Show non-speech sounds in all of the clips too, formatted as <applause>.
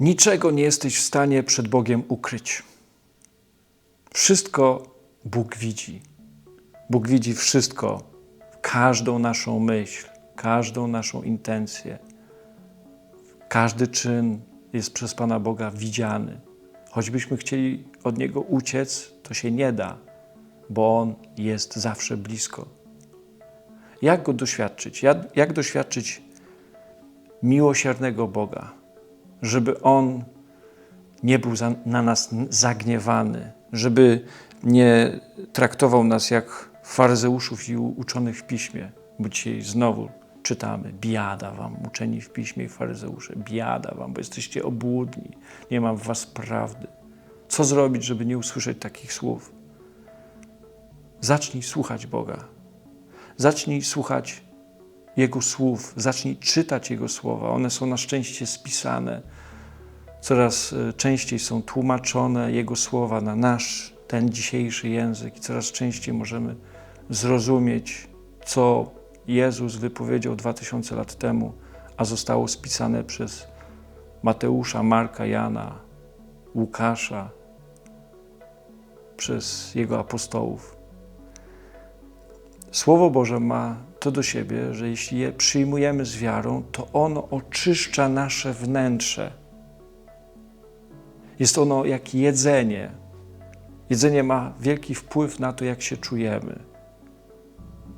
Niczego nie jesteś w stanie przed Bogiem ukryć. Wszystko Bóg widzi. Bóg widzi wszystko, każdą naszą myśl, każdą naszą intencję. Każdy czyn jest przez Pana Boga widziany. Choćbyśmy chcieli od Niego uciec, to się nie da, bo On jest zawsze blisko. Jak Go doświadczyć? Jak, jak doświadczyć miłosiernego Boga? Żeby On nie był za, na nas zagniewany, żeby nie traktował nas jak faryzeuszów i uczonych w piśmie, bo dzisiaj znowu czytamy, biada wam, uczeni w piśmie i faryzeusze, biada wam, bo jesteście obłudni, nie mam w was prawdy. Co zrobić, żeby nie usłyszeć takich słów? Zacznij słuchać Boga. Zacznij słuchać Jego słów, zacznij czytać Jego słowa. One są na szczęście spisane. Coraz e, częściej są tłumaczone Jego słowa na nasz, ten dzisiejszy język i coraz częściej możemy zrozumieć, co Jezus wypowiedział dwa tysiące lat temu, a zostało spisane przez Mateusza, Marka, Jana, Łukasza, przez jego apostołów. Słowo Boże ma to do siebie, że jeśli je przyjmujemy z wiarą, to ono oczyszcza nasze wnętrze. Jest ono jak jedzenie. Jedzenie ma wielki wpływ na to, jak się czujemy,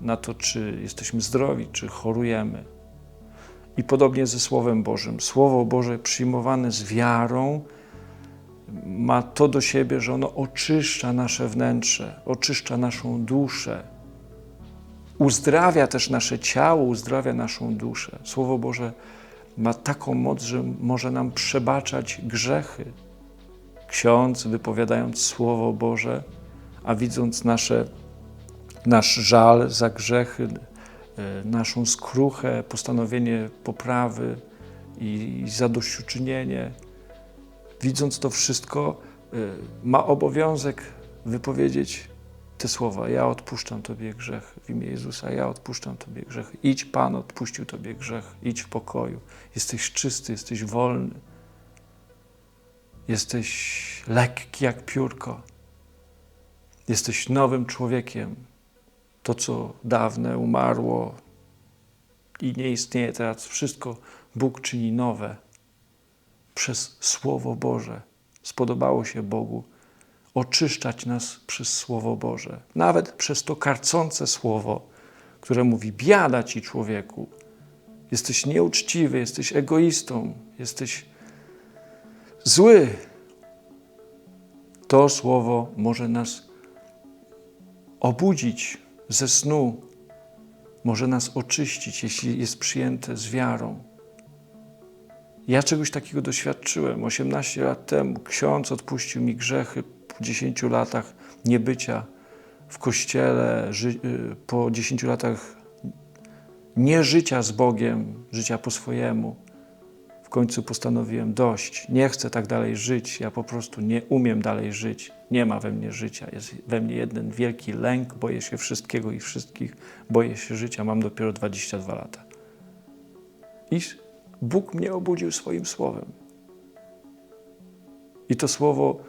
na to, czy jesteśmy zdrowi, czy chorujemy. I podobnie ze Słowem Bożym. Słowo Boże przyjmowane z wiarą ma to do siebie, że ono oczyszcza nasze wnętrze, oczyszcza naszą duszę uzdrawia też nasze ciało, uzdrawia naszą duszę. Słowo Boże ma taką moc, że może nam przebaczać grzechy. Ksiądz, wypowiadając Słowo Boże, a widząc nasze, nasz żal za grzechy, e, naszą skruchę, postanowienie poprawy i zadośćuczynienie, widząc to wszystko, e, ma obowiązek wypowiedzieć te słowa: Ja odpuszczam Tobie grzech w imię Jezusa, ja odpuszczam Tobie grzech. Idź, Pan odpuścił Tobie grzech, idź w pokoju. Jesteś czysty, jesteś wolny. Jesteś lekki jak piórko. Jesteś nowym człowiekiem. To, co dawne umarło i nie istnieje teraz, wszystko Bóg czyni nowe przez Słowo Boże. Spodobało się Bogu oczyszczać nas przez Słowo Boże. Nawet przez to karcące Słowo, które mówi: Biada ci, człowieku. Jesteś nieuczciwy, jesteś egoistą, jesteś zły. To Słowo może nas obudzić ze snu, może nas oczyścić, jeśli jest przyjęte z wiarą. Ja czegoś takiego doświadczyłem. 18 lat temu ksiądz odpuścił mi grzechy po 10 latach niebycia w kościele, y, po 10 latach nieżycia z Bogiem, życia po swojemu, w końcu postanowiłem dość. Nie chcę tak dalej żyć. Ja po prostu nie umiem dalej żyć. Nie ma we mnie życia. Jest we mnie jeden wielki lęk. Boję się wszystkiego i wszystkich. Boję się życia. Mam dopiero 22 lata. I Bóg mnie obudził swoim słowem. I to słowo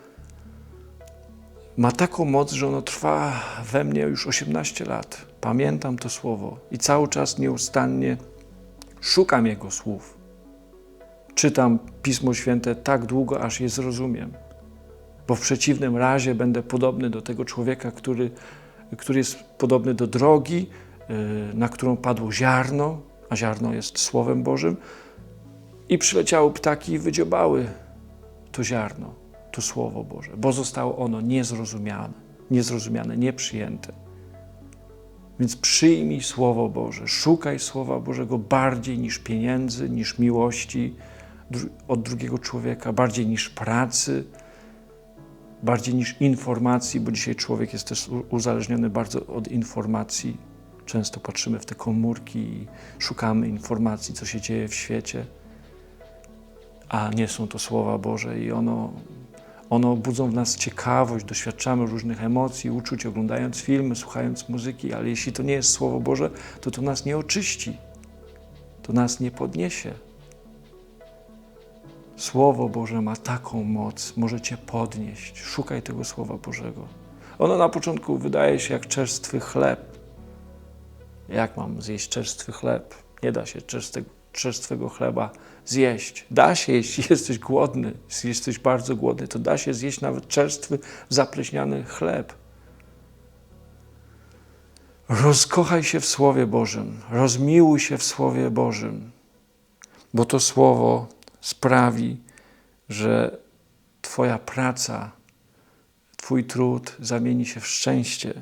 ma taką moc, że ono trwa we mnie już 18 lat. Pamiętam to słowo i cały czas nieustannie szukam Jego słów. Czytam Pismo Święte tak długo, aż je zrozumiem, bo w przeciwnym razie będę podobny do tego człowieka, który, który jest podobny do drogi, y, na którą padło ziarno, a ziarno jest Słowem Bożym, i przyleciały ptaki i wydziobały to ziarno to Słowo Boże, bo zostało ono niezrozumiane, niezrozumiane, nieprzyjęte. Więc przyjmij Słowo Boże, szukaj Słowa Bożego bardziej niż pieniędzy, niż miłości od drugiego człowieka, bardziej niż pracy, bardziej niż informacji, bo dzisiaj człowiek jest też uzależniony bardzo od informacji. Często patrzymy w te komórki i szukamy informacji, co się dzieje w świecie, a nie są to Słowa Boże i ono one budzą w nas ciekawość, doświadczamy różnych emocji, uczuć, oglądając filmy, słuchając muzyki, ale jeśli to nie jest Słowo Boże, to to nas nie oczyści, to nas nie podniesie. Słowo Boże ma taką moc, może Cię podnieść. Szukaj tego Słowa Bożego. Ono na początku wydaje się jak czerstwy chleb. Jak mam zjeść czerstwy chleb? Nie da się czerstwego, czerstwego chleba zjeść. Da się, jeśli <laughs> jesteś głodny, jeśli jesteś bardzo głodny, to da się zjeść nawet czerstwy, zapleśniany chleb. Rozkochaj się w Słowie Bożym, rozmiłuj się w Słowie Bożym, bo to Słowo sprawi, że Twoja praca, Twój trud zamieni się w szczęście.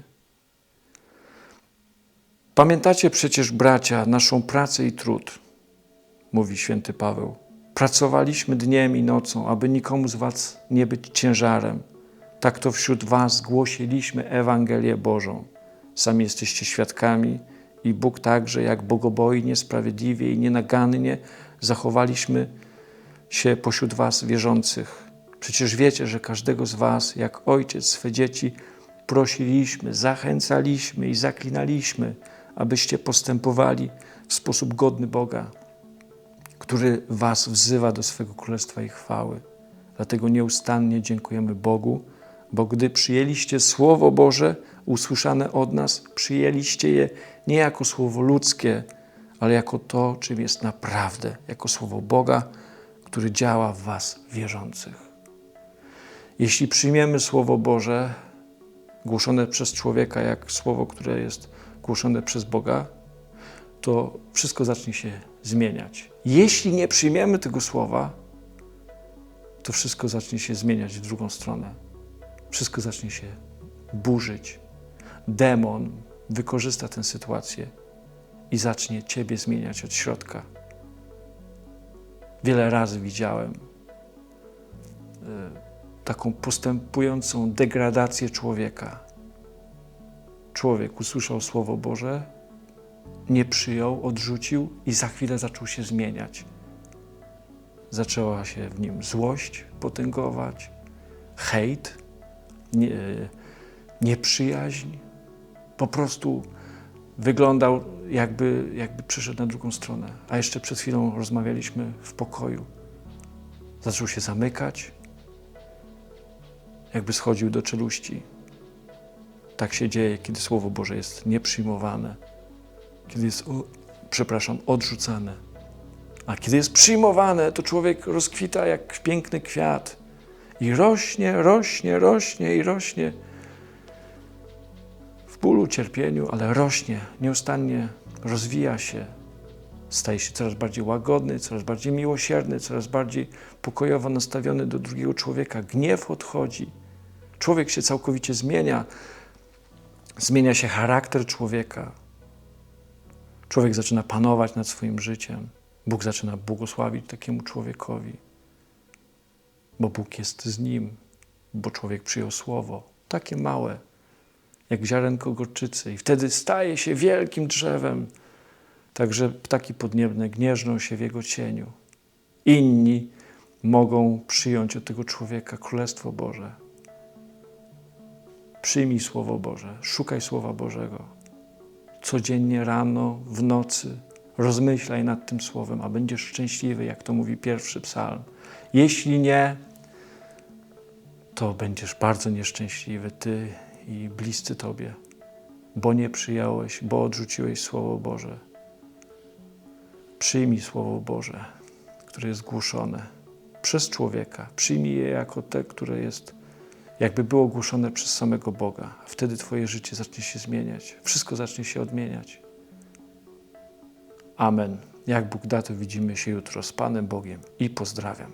Pamiętacie przecież, bracia, naszą pracę i trud, mówi święty Paweł. Pracowaliśmy dniem i nocą, aby nikomu z Was nie być ciężarem. Tak to wśród Was głosiliśmy Ewangelię Bożą. Sami jesteście świadkami i Bóg także, jak bogobojnie, sprawiedliwie i nienagannie zachowaliśmy się pośród Was wierzących. Przecież wiecie, że każdego z Was, jak ojciec swe dzieci, prosiliśmy, zachęcaliśmy i zaklinaliśmy, abyście postępowali w sposób godny Boga, który Was wzywa do swego królestwa i chwały. Dlatego nieustannie dziękujemy Bogu, bo gdy przyjęliście Słowo Boże, usłyszane od nas, przyjęliście je nie jako słowo ludzkie, ale jako to, czym jest naprawdę, jako słowo Boga, który działa w Was wierzących. Jeśli przyjmiemy Słowo Boże, głoszone przez człowieka, jak słowo, które jest głoszone przez Boga, to wszystko zacznie się zmieniać. Jeśli nie przyjmiemy tego słowa, to wszystko zacznie się zmieniać w drugą stronę. Wszystko zacznie się burzyć. Demon wykorzysta tę sytuację i zacznie Ciebie zmieniać od środka. Wiele razy widziałem y, taką postępującą degradację człowieka. Człowiek usłyszał Słowo Boże, nie przyjął, odrzucił i za chwilę zaczął się zmieniać. Zaczęła się w nim złość potęgować, hejt, nie, nieprzyjaźń. Po prostu wyglądał, jakby, jakby przyszedł na drugą stronę. A jeszcze przed chwilą rozmawialiśmy w pokoju. Zaczął się zamykać, jakby schodził do czeluści. Tak się dzieje, kiedy Słowo Boże jest nieprzyjmowane, kiedy jest, o, przepraszam, odrzucane. A kiedy jest przyjmowane, to człowiek rozkwita jak piękny kwiat i rośnie, rośnie, rośnie i rośnie w bólu, cierpieniu, ale rośnie, nieustannie rozwija się, staje się coraz bardziej łagodny, coraz bardziej miłosierny, coraz bardziej pokojowo nastawiony do drugiego człowieka. Gniew odchodzi. Człowiek się całkowicie zmienia. Zmienia się charakter człowieka. Człowiek zaczyna panować nad swoim życiem. Bóg zaczyna błogosławić takiemu człowiekowi, bo Bóg jest z nim, bo człowiek przyjął słowo, takie małe, jak ziarenko gorczycy, i wtedy staje się wielkim drzewem. Także ptaki podniebne gnieżdżą się w jego cieniu. Inni mogą przyjąć od tego człowieka Królestwo Boże. Przyjmij Słowo Boże, szukaj Słowa Bożego. Codziennie rano, w nocy rozmyślaj nad tym Słowem, a będziesz szczęśliwy, jak to mówi pierwszy psalm. Jeśli nie, to będziesz bardzo nieszczęśliwy, ty i bliscy Tobie, bo nie przyjąłeś, bo odrzuciłeś Słowo Boże. Przyjmij Słowo Boże, które jest głoszone przez człowieka. Przyjmij je jako te, które jest, jakby było głoszone przez samego Boga. Wtedy Twoje życie zacznie się zmieniać. Wszystko zacznie się odmieniać. Amen. Jak Bóg da, to widzimy się jutro z Panem Bogiem i pozdrawiam.